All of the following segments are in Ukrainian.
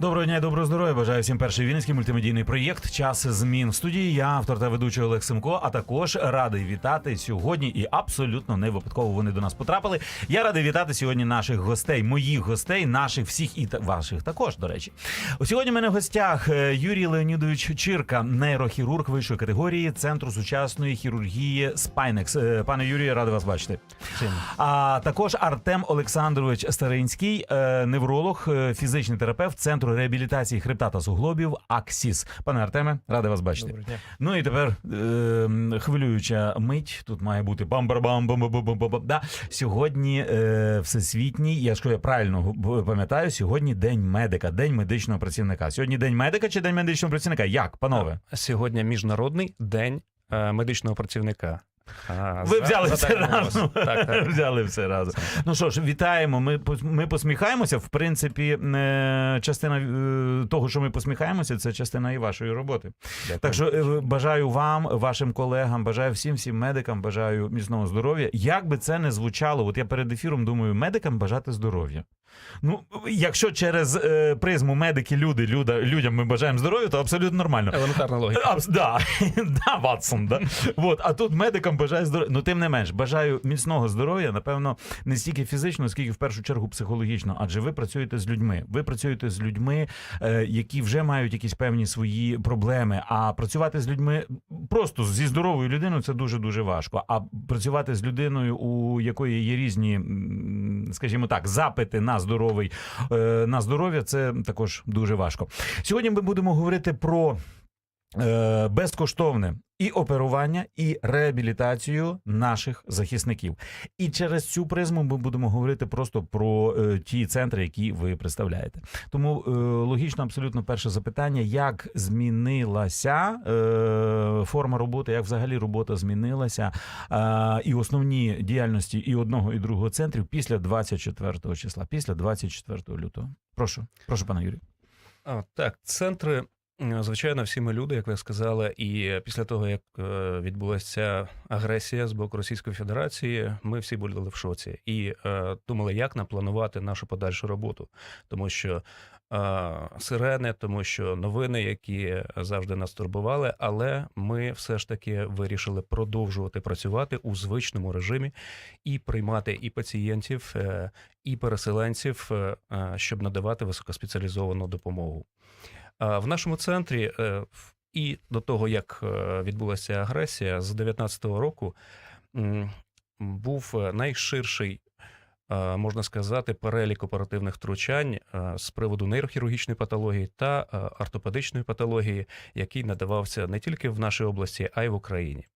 Доброго дня і доброго здоров'я. Бажаю всім перший вінницький мультимедійний проєкт Час змін в студії. Я автор та ведучий Олег Симко. А також радий вітати сьогодні. І абсолютно не випадково вони до нас потрапили. Я радий вітати сьогодні наших гостей, моїх гостей, наших всіх і та- ваших також. До речі, сьогодні в мене в гостях е, Юрій Леонідович Чирка, нейрохірург вищої категорії Центру сучасної хірургії Спайнекс. Е, Пане Юрію, радий вас бачити. А також Артем Олександрович Старинський, е, невролог, фізичний терапевт Центру реабілітації хребта та суглобів АКСІС. Пане Артеме, радий вас бачити. Доброго дня. Ну і тепер е, хвилююча мить. Тут має бути бам бам бам бам бам бам Да. Сьогодні е, всесвітній, якщо я правильно пам'ятаю, сьогодні день медика, день медичного працівника. Сьогодні день медика чи день медичного працівника? Як, панове? Сьогодні міжнародний день е, медичного працівника. А, Ви взяли все разом. Так, так. Взяли все разом. Ну що ж, вітаємо. Ми ми посміхаємося. В принципі, е, частина е, того, що ми посміхаємося, це частина і вашої роботи. Дякую. Так що е, бажаю вам, вашим колегам, бажаю всім всім медикам, бажаю міцного здоров'я. Як би це не звучало, от я перед ефіром думаю, медикам бажати здоров'я. Ну, якщо через е, призму медики, люди, люда, людям ми бажаємо здоров'я, то абсолютно нормально. елементарна логіка. Абс, да, да, Ватсон, да. Вот, а тут медикам бажаю здоров'я. Ну, тим не менш, бажаю міцного здоров'я, напевно, не стільки фізично, скільки в першу чергу психологічно. Адже ви працюєте з людьми. Ви працюєте з людьми, е, які вже мають якісь певні свої проблеми. А працювати з людьми просто зі здоровою людиною це дуже дуже важко. А працювати з людиною, у якої є різні, скажімо так, запити на здоровий е, на здоров'я, це також дуже важко. Сьогодні ми будемо говорити про е, безкоштовне і оперування, і реабілітацію наших захисників. І через цю призму ми будемо говорити просто про е, ті центри, які ви представляєте. Тому е, логічно, абсолютно перше запитання: як змінилася форма роботи, як взагалі робота змінилася, і основні діяльності і одного, і другого центрів після 24 числа, після 24 лютого. Прошу, прошу, пане Юрію. А, так, центри, звичайно, всі ми люди, як ви сказали, і після того, як е, відбулася агресія з боку Російської Федерації, ми всі були в шоці і е, думали, як нам планувати нашу подальшу роботу, тому що. е, Сирени, тому що новини, які завжди нас турбували, але ми все ж таки вирішили продовжувати працювати у звичному режимі і приймати і пацієнтів, і переселенців, щоб надавати високоспеціалізовану допомогу. А В нашому центрі е, і до того, як е, відбулася агресія, з 2019 року був е, найширший. е, Можна сказати, перелік оперативних втручань е, з приводу нейрохірургічної патології та е, ортопедичної патології, який надавався не тільки в нашій області, а й в Україні.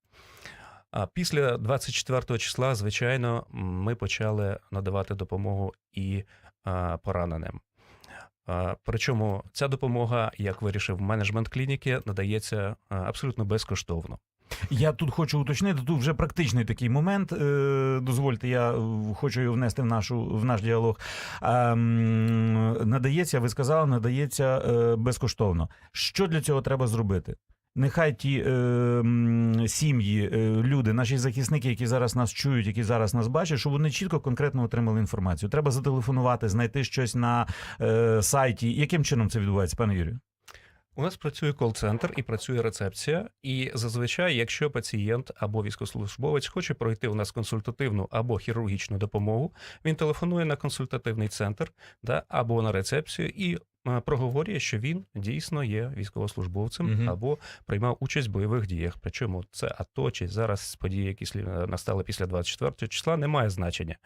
А після 24 числа, звичайно, ми почали надавати допомогу і пораненим. Причому ця допомога, як вирішив менеджмент клініки, надається абсолютно безкоштовно. Я тут хочу уточнити, тут вже практичний такий момент. Е, Дозвольте, я е, хочу його внести в нашу в наш діалог. Надається, ви сказали, надається е, безкоштовно. Що для цього треба зробити? Нехай ті е, сім'ї, е, люди, наші захисники, які зараз нас чують, які зараз нас бачать, щоб вони чітко конкретно отримали інформацію. Треба зателефонувати, знайти щось на е, сайті. Яким чином це відбувається, пане Юрію? У нас працює кол-центр і працює рецепція. І зазвичай, якщо пацієнт або військовослужбовець хоче пройти у нас консультативну або хірургічну допомогу, він телефонує на консультативний центр да, або на рецепцію і проговорює, що він дійсно є військовослужбовцем Мгм. або приймав участь в бойових діях. Причому це АТО чи зараз події, які слід- настали після 24 числа, не має значення.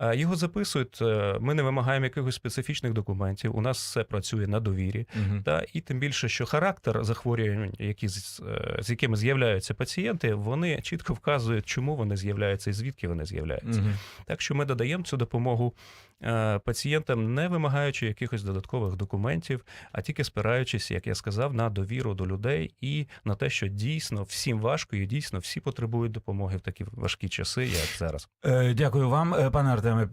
Е, Його записують. е, Ми не вимагаємо якихось специфічних документів. У нас все працює на довірі. Та і тим більше, що характер захворювань, які з, е, з якими з'являються пацієнти, вони чітко вказують, чому вони з'являються і звідки вони з'являються. Мгм. Так що ми додаємо цю допомогу е, пацієнтам, не вимагаючи якихось додаткових документів, а тільки спираючись, як я сказав, на довіру до людей і на те, що дійсно всім важко, і дійсно всі потребують допомоги в такі важкі часи, як зараз. Е, Дякую вам, Е, пане Артеме.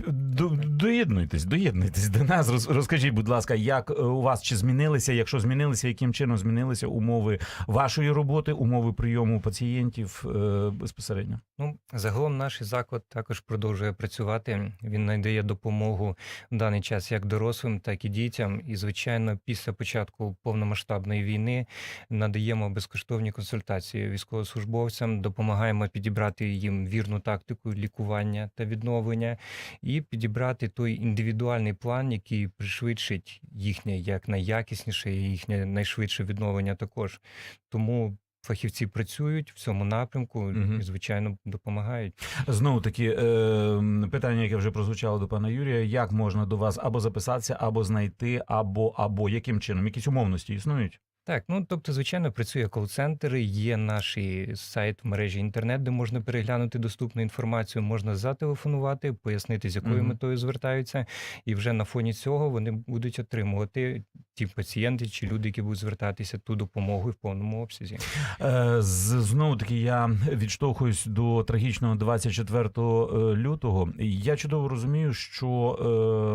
Доєднуйтесь, доєднуйтесь до нас. Роз- Розкажіть, будь ласка, як е, у вас чи змінилися? Якщо змінилися, яким чином змінилися умови вашої роботи, умови прийому пацієнтів е, безпосередньо? Ну, загалом наш заклад також продовжує працювати. Він надає допомогу в даний час як дорослим, так і дітям. І, звичайно, після початку повномасштабної війни надаємо безкоштовні консультації військовослужбовцям, допомагаємо підібрати їм вірну тактику лікування та відновлення, і підібрати той індивідуальний план, який пришвидшить їхнє як найякісніше і їхнє найшвидше відновлення також. Тому. Фахівці працюють в цьому напрямку угу. і, звичайно, допомагають. Знову таки е, питання, яке вже прозвучало до пана Юрія: як можна до вас або записатися, або знайти, або або яким чином? Якісь умовності існують? Так, ну тобто, звичайно, працює кол-центр, є наш сайт в мережі інтернет, де можна переглянути доступну інформацію, можна зателефонувати, пояснити, з якою Мгм. метою звертаються, і вже на фоні цього вони будуть отримувати ті пацієнти чи люди, які будуть звертатися ту допомогу в повному обсязі. Е, з- Знову таки, я відштовхуюсь до трагічного 24 е, лютого. Я чудово розумію, що е,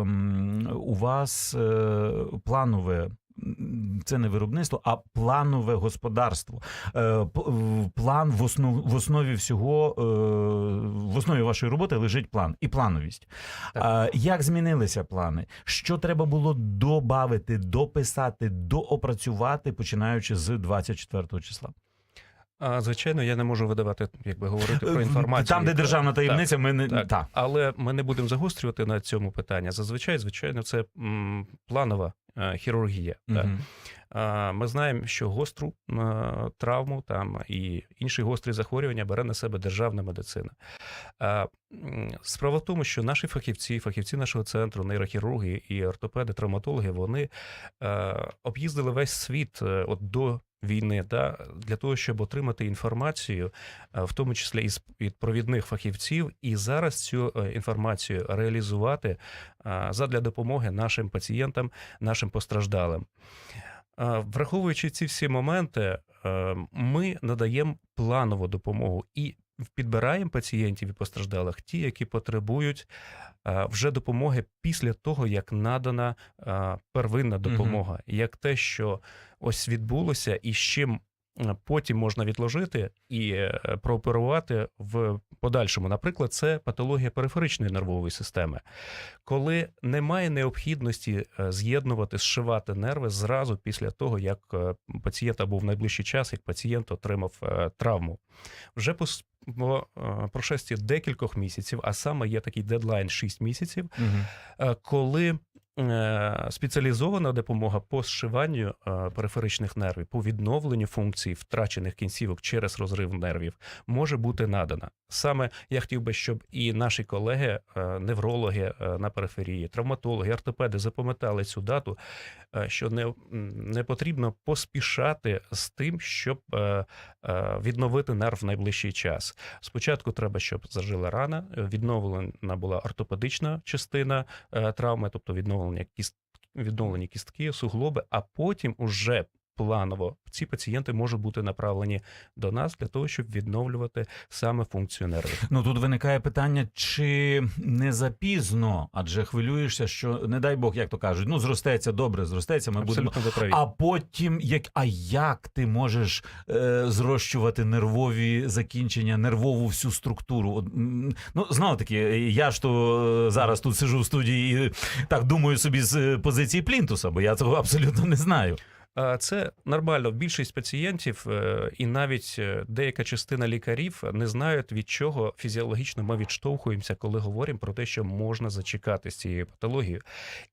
м, у вас е, планове. Це не виробництво, а планове господарство. Е, План в основ в основі всього, е, в основі вашої роботи лежить план і плановість. Так. Як змінилися плани? Що треба було добавити, дописати, доопрацювати, починаючи з 24 числа? А звичайно, я не можу видавати, як би говорити про Е, інформацію. Там, де державна Так, таємниця, ми не так. та. Але ми не будемо загострювати на цьому питання. Зазвичай, звичайно, це м, планова е, хірургія. так. Мгм. А, Ми знаємо, що гостру е, травму там і інші гострі захворювання бере на себе державна медицина. А, Справа в тому, що наші фахівці, фахівці нашого центру, нейрохірурги і ортопеди, травматологи, вони е, об'їздили весь світ е, от до. Війни да, для того, щоб отримати інформацію, е, в тому числі із від провідних фахівців, і зараз цю е, інформацію реалізувати е, задля допомоги нашим пацієнтам, нашим постраждалим. Враховуючи ці всі моменти, ми надаємо планову допомогу і підбираємо пацієнтів і постраждалих, ті, які потребують вже допомоги після того, як надана первинна допомога, як те, що ось відбулося, і з чим е, потім можна відложити і е, прооперувати в подальшому. Наприклад, це патологія периферичної нервової системи, коли немає необхідності е, з'єднувати, зшивати нерви зразу після того, як пацієнт або в найближчий час, як пацієнт отримав травму. Вже по, по прошесті декількох місяців, а саме є такий дедлайн 6 місяців, е, коли спеціалізована допомога по зшиванню е, периферичних нервів, по відновленню функцій втрачених кінцівок через розрив нервів може бути надана. Саме я хотів би, щоб і наші колеги, е, неврологи е, на периферії, травматологи, ортопеди запам'ятали цю дату, е, що не, не потрібно поспішати з тим, щоб е, е, відновити нерв в найближчий час. Спочатку треба, щоб зажила рана, е, відновлена була ортопедична частина е, травми, тобто відновлення кіст, відновлені кістки, суглоби, а потім уже планово ці пацієнти можуть бути направлені до нас для того, щоб відновлювати саме функцію нервів. Ну тут виникає питання, чи не запізно, адже хвилюєшся, що не дай Бог, як то кажуть, ну зростеться добре, зростеться. Ми будемо. Абсолютно праві. А потім, як а як ти можеш е, зрощувати нервові закінчення, нервову всю структуру? Ну знову таки, я ж то е, зараз тут сижу в студії і так думаю собі з позиції плінтуса, бо я цього абсолютно не знаю. Це нормально. Більшість пацієнтів е, і навіть е, деяка частина лікарів не знають, від чого фізіологічно ми відштовхуємося, коли говоримо про те, що можна зачекати з цією патологією.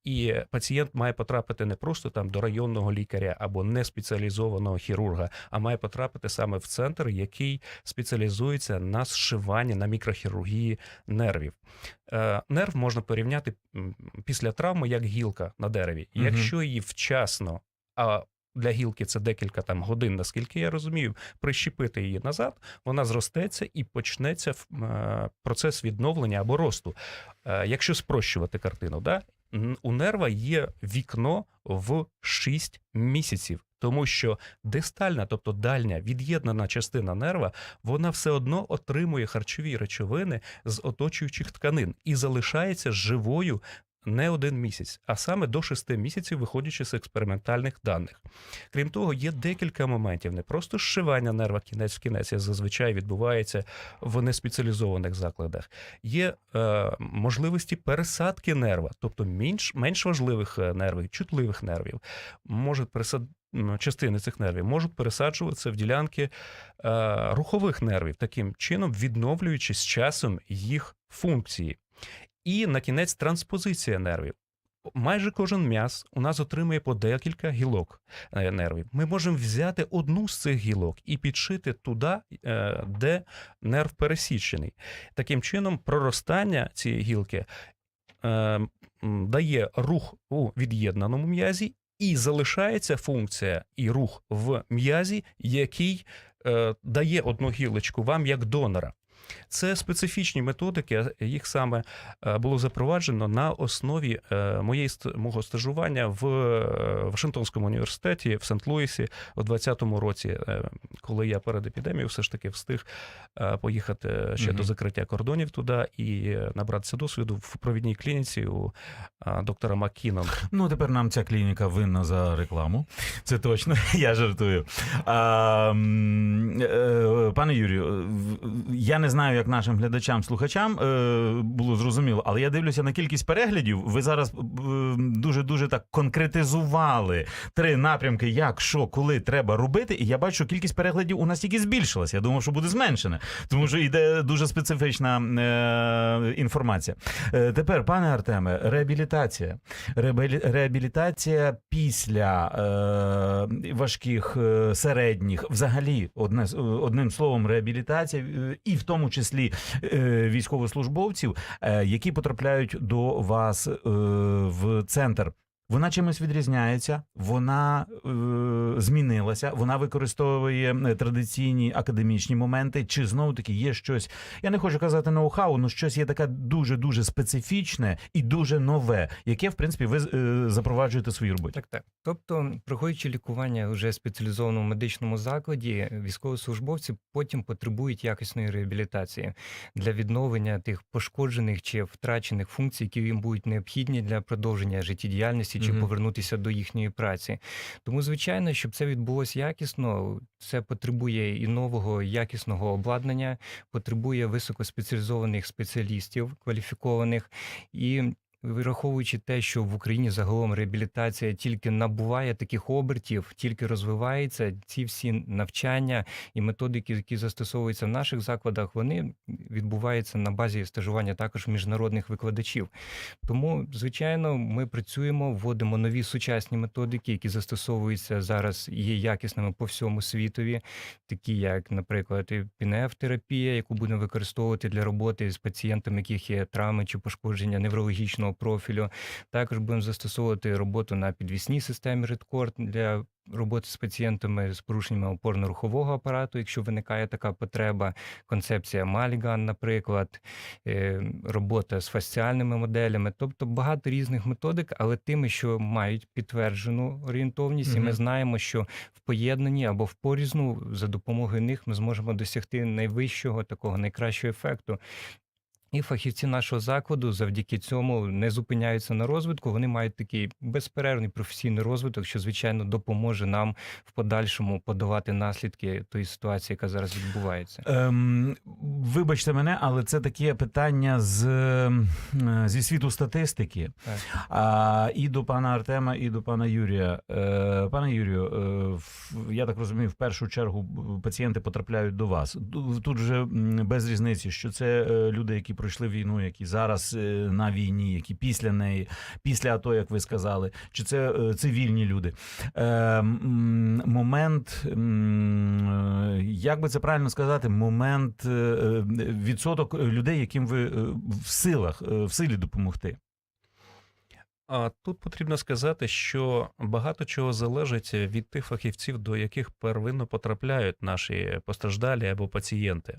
І пацієнт має потрапити не просто там до районного лікаря або неспеціалізованого хірурга, а має потрапити саме в центр, який спеціалізується на зшиванні на мікрохірургії нервів. Е, Нерв можна порівняти після травми як гілка на дереві. Якщо її вчасно а для гілки це декілька там годин, наскільки я розумію, прищепити її назад, вона зростеться і почнеться е, процес відновлення або росту. Е, Якщо спрощувати картину, да? у нерва є вікно в 6 місяців. Тому що дистальна, тобто дальня від'єднана частина нерва, вона все одно отримує харчові речовини з оточуючих тканин і залишається живою не один місяць, а саме до 6 місяців, виходячи з експериментальних даних. Крім того, є декілька моментів. Не просто зшивання нерва кінець в кінець, як зазвичай відбувається в неспеціалізованих закладах. Є е, можливості пересадки нерва, тобто менш, менш важливих е, нервів, чутливих нервів, можуть пересад... частини цих нервів можуть пересаджуватися в ділянки е, рухових нервів, таким чином відновлюючи з часом їх функції. І на кінець транспозиція нервів. Майже кожен м'яз у нас отримує по декілька гілок е, нервів. Ми можемо взяти одну з цих гілок і підшити туди, е, де нерв пересічений. Таким чином, проростання цієї гілки е, дає рух у від'єднаному м'язі, і залишається функція і рух в м'язі, який дає одну гілочку вам як донора. Це специфічні методики, їх саме е, було запроваджено на основі е, моєї мого стажування в е, Вашингтонському університеті в Сент-Луісі у 2020 році, коли я перед епідемією все ж таки встиг поїхати ще Мгм. до закриття кордонів туди і набратися досвіду в провідній клініці у доктора Маккінон. Ну, тепер нам ця клініка винна за рекламу. Це точно, я жартую. А, пане Юрію, я не знаю, як нашим глядачам, слухачам е, було зрозуміло, але я дивлюся на кількість переглядів. Ви зараз дуже дуже так конкретизували три напрямки, як, що, коли треба робити. І я бачу, що кількість переглядів у нас тільки збільшилась. Я думав, що буде зменшена, тому що йде дуже специфічна е, інформація. Е, тепер, пане Артеме, реабілітація. Реабілі- Реабілітація після е, важких е, середніх, взагалі, одне е, одним словом, реабілітація, е, і в тому числі е, військовослужбовців, е, які потрапляють до вас е, в центр. Вона чимось відрізняється, вона е, змінилася, вона використовує традиційні академічні моменти. Чи знову таки є щось? Я не хочу казати ноу-хау, але щось є таке дуже дуже специфічне і дуже нове, яке в принципі ви е, запроваджуєте в своїй роботі. Так, так. Тобто, проходячи лікування вже спеціалізованому медичному закладі, військовослужбовці потім потребують якісної реабілітації для відновлення тих пошкоджених чи втрачених функцій, які їм будуть необхідні для продовження життєдіяльності чи Мгм. повернутися до їхньої праці. Тому, звичайно, щоб це відбулося якісно, це потребує і нового якісного обладнання, потребує високоспеціалізованих спеціалістів кваліфікованих і. Враховуючи те, що в Україні загалом реабілітація тільки набуває таких обертів, тільки розвивається, ці всі навчання і методики, які застосовуються в наших закладах, вони відбуваються на базі стажування також міжнародних викладачів. Тому, звичайно, ми працюємо, вводимо нові сучасні методики, які застосовуються зараз і є якісними по всьому світові, такі як, наприклад, пінефтерапія, яку будемо використовувати для роботи з пацієнтами, яких є травми чи пошкодження неврологічного профілю. Також будемо застосовувати роботу на підвісній системі Redcord для роботи з пацієнтами з порушеннями опорно-рухового апарату, якщо виникає така потреба. Концепція Маліган, наприклад, е, робота з фасціальними моделями, тобто багато різних методик, але тими, що мають підтверджену орієнтовність, і ми знаємо, що в поєднанні або в порізну за допомогою них ми зможемо досягти найвищого такого найкращого ефекту. І фахівці нашого закладу завдяки цьому не зупиняються на розвитку. Вони мають такий безперервний професійний розвиток, що звичайно допоможе нам в подальшому подавати наслідки тої ситуації, яка зараз відбувається. Ем, вибачте мене, але це таке питання з, ем, е, зі світу статистики. Так. А, і до пана Артема, і до пана Юрія. Е, пане Юрію, е, в- я так розумію, в першу чергу пацієнти потрапляють до вас. Тут вже без різниці, що це е, люди, які пройшли війну, які зараз е, на війні, які після неї, після АТО, як ви сказали, чи це е, цивільні люди. Е, момент, як би це правильно сказати, момент відсоток людей, яким ви в силах, в силі допомогти. А тут потрібно сказати, що багато чого залежить від тих фахівців, до яких первинно потрапляють наші постраждалі або пацієнти.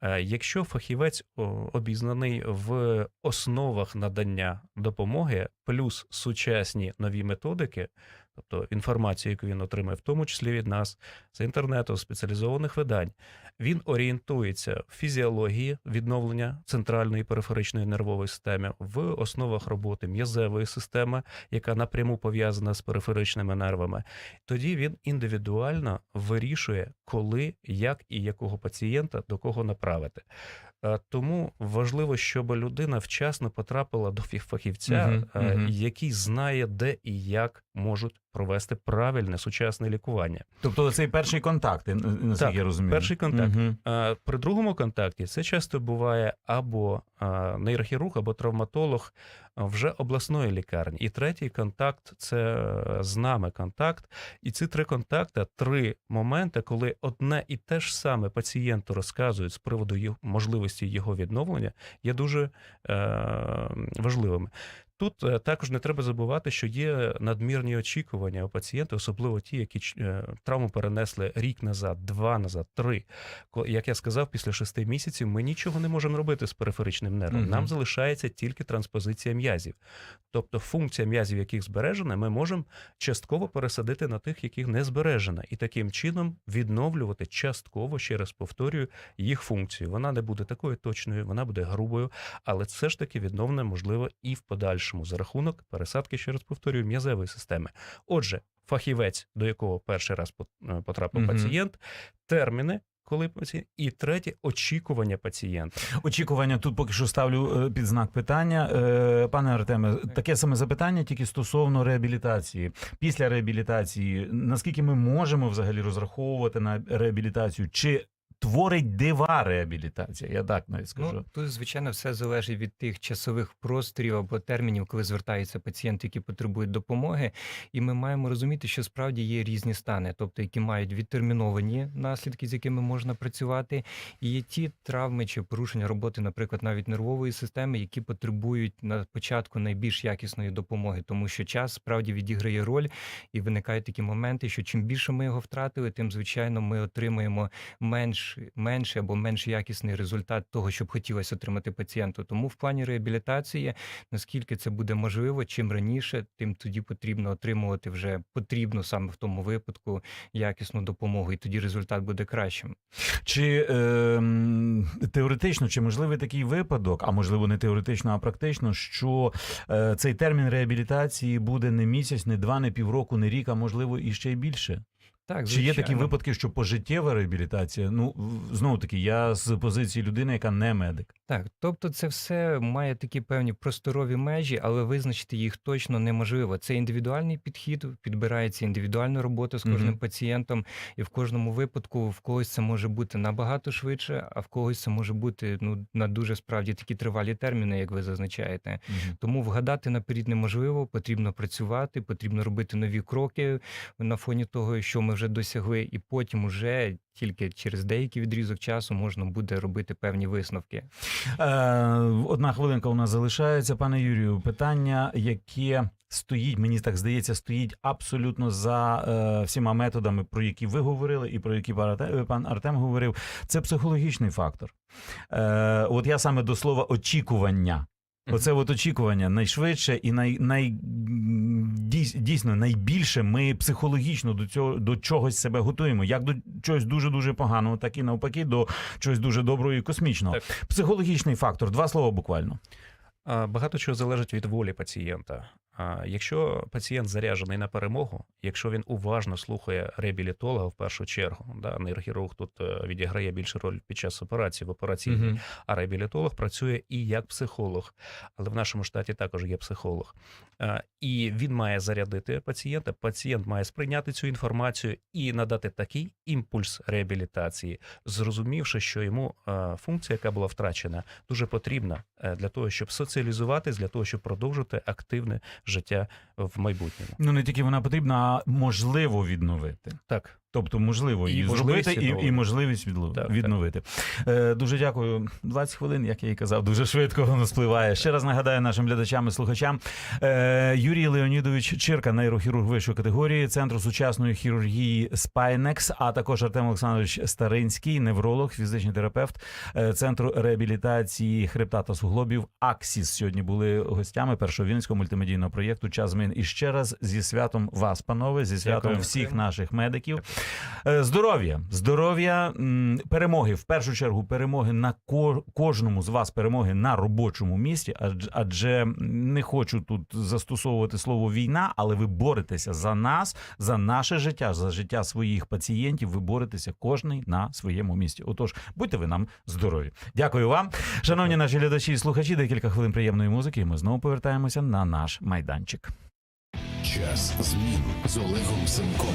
Е, Якщо фахівець обізнаний в основах надання допомоги, плюс сучасні нові методики, тобто інформацію, яку він отримає, в тому числі від нас, з інтернету, спеціалізованих видань, він орієнтується в фізіології відновлення центральної периферичної нервової системи, в основах роботи м'язевої системи, яка напряму пов'язана з периферичними нервами. Тоді він індивідуально вирішує, коли, як і якого пацієнта до кого направити. Е, Тому важливо, щоб людина вчасно потрапила до фахівця, угу, угу. який знає, де і як можуть провести правильне сучасне лікування. Тобто цей перший контакт, наскільки я розумію. перший контакт. Е, При другому контакті це часто буває або нейрохірург, або травматолог вже обласної лікарні. І третій контакт це е, з нами контакт. І ці три контакти, три моменти, коли одне і те ж саме пацієнту розказують з приводу можливості його відновлення, є дуже е, важливими. Тут е, також не треба забувати, що є надмірні очікування у пацієнта, особливо ті, які е, травму перенесли рік назад, два назад, три. Як я сказав, після шести місяців ми нічого не можемо робити з периферичним нервом. Мгм. Нам залишається тільки транспозиція м'язів. Тобто функція м'язів, яких збережена, ми можемо частково пересадити на тих, яких не збережена, і таким чином відновлювати частково, ще раз повторюю, їх функцію. Вона не буде такою точною, вона буде грубою, але все ж таки відновлення можливо і в подальшому за рахунок пересадки, ще раз повторюю, м'язевої системи. Отже, фахівець, до якого перший раз е, потрапив Мгм. пацієнт, терміни. Коли пацієнт, і третє очікування пацієнта. Очікування тут поки що ставлю е, під знак питання. Е, Пане Артеме, таке саме запитання тільки стосовно реабілітації. Після реабілітації, наскільки ми можемо взагалі розраховувати на реабілітацію? Чи творить дива реабілітація? Я так навіть скажу. Ну, тут, звичайно, все залежить від тих часових просторів або термінів, коли звертаються пацієнти, які потребують допомоги. І ми маємо розуміти, що справді є різні стани, тобто які мають відтерміновані наслідки, з якими можна працювати, і є ті травми чи порушення роботи, наприклад, навіть нервової системи, які потребують на початку найбільш якісної допомоги, тому що час справді відіграє роль, і виникають такі моменти, що чим більше ми його втратили, тим звичайно ми отримуємо менш, менший або менш якісний результат того, що б хотілося отримати пацієнту. Тому в плані реабілітації, наскільки це буде можливо, чим раніше, тим тоді потрібно отримувати вже потрібну саме в тому випадку якісну допомогу, і тоді результат буде кращим. Чи е, теоретично, чи можливий такий випадок, а можливо не теоретично, а практично, що е, цей термін реабілітації буде не місяць, не два, не півроку, не рік, а можливо і ще й більше? Так, Чи є такі випадки, що пожиттєва реабілітація? Ну знову таки, я з позиції людини, яка не медик. Так, тобто це все має такі певні просторові межі, але визначити їх точно неможливо. Це індивідуальний підхід, підбирається індивідуальна робота з кожним Мгм. пацієнтом, і в кожному випадку в когось це може бути набагато швидше, а в когось це може бути ну на дуже справді такі тривалі терміни, як ви зазначаєте. Тому вгадати наперед неможливо, потрібно працювати, потрібно робити нові кроки на фоні того, що ми вже досягли, і потім уже тільки через деякий відрізок часу можна буде робити певні висновки. Е, одна хвилинка у нас залишається, пане Юрію. Питання, яке стоїть, мені так здається, стоїть абсолютно за е, всіма методами, про які ви говорили, і про які пан Артем говорив. Це психологічний фактор. Е, от я саме до слова очікування. Оце от очікування найшвидше і най, най, дійсно найбільше ми психологічно до цього до чогось себе готуємо. Як до чогось дуже дуже поганого, так і навпаки, до чогось дуже доброго і космічного. Так. Психологічний фактор, два слова буквально. Багато чого залежить від волі пацієнта. Якщо пацієнт заряджений на перемогу, якщо він уважно слухає реабілітолога в першу чергу, да, нейрохірург тут е, відіграє більшу роль під час операції в операційній, а реабілітолог працює і як психолог, але в нашому штаті також є психолог. І він має зарядити пацієнта. Пацієнт має сприйняти цю інформацію і надати такий імпульс реабілітації, зрозумівши, що йому е, функція, яка була втрачена, дуже потрібна е, для того, щоб соціалізуватись, для того, щоб продовжити активне життя в майбутньому. Ну не тільки вона потрібна, а можливо відновити. Так, Тобто, можливо, І її зробити, і, і можливість відло- Так, так. відновити. Е, дуже дякую. 20 хвилин, як я і казав, дуже швидко воно спливає. Ще раз нагадаю нашим глядачам і слухачам. Е, Юрій Леонідович Чирка, нейрохірург вищої категорії Центру сучасної хірургії Spinex, а також Артем Олександрович Старинський, невролог, фізичний терапевт е, Центру реабілітації хребта та суглобів Аксіс. Сьогодні були гостями першого вінницького мультимедійного проєкту Час змін. І ще раз зі святом вас, панове, зі святом Дякую. всіх наших медиків. Е, Здоров'я, здоров'я, перемоги. В першу чергу перемоги на ко- кожному з вас перемоги на робочому місці. Адже, адже не хочу тут застосовувати слово війна, але ви боретеся за нас, за наше життя, за життя своїх пацієнтів. Ви боретеся кожний на своєму місці. Отож, будьте ви нам здорові. Дякую вам, шановні наші глядачі і слухачі. Декілька хвилин приємної музики. і Ми знову повертаємося на наш майданчик. Час змін з Олегом Семком.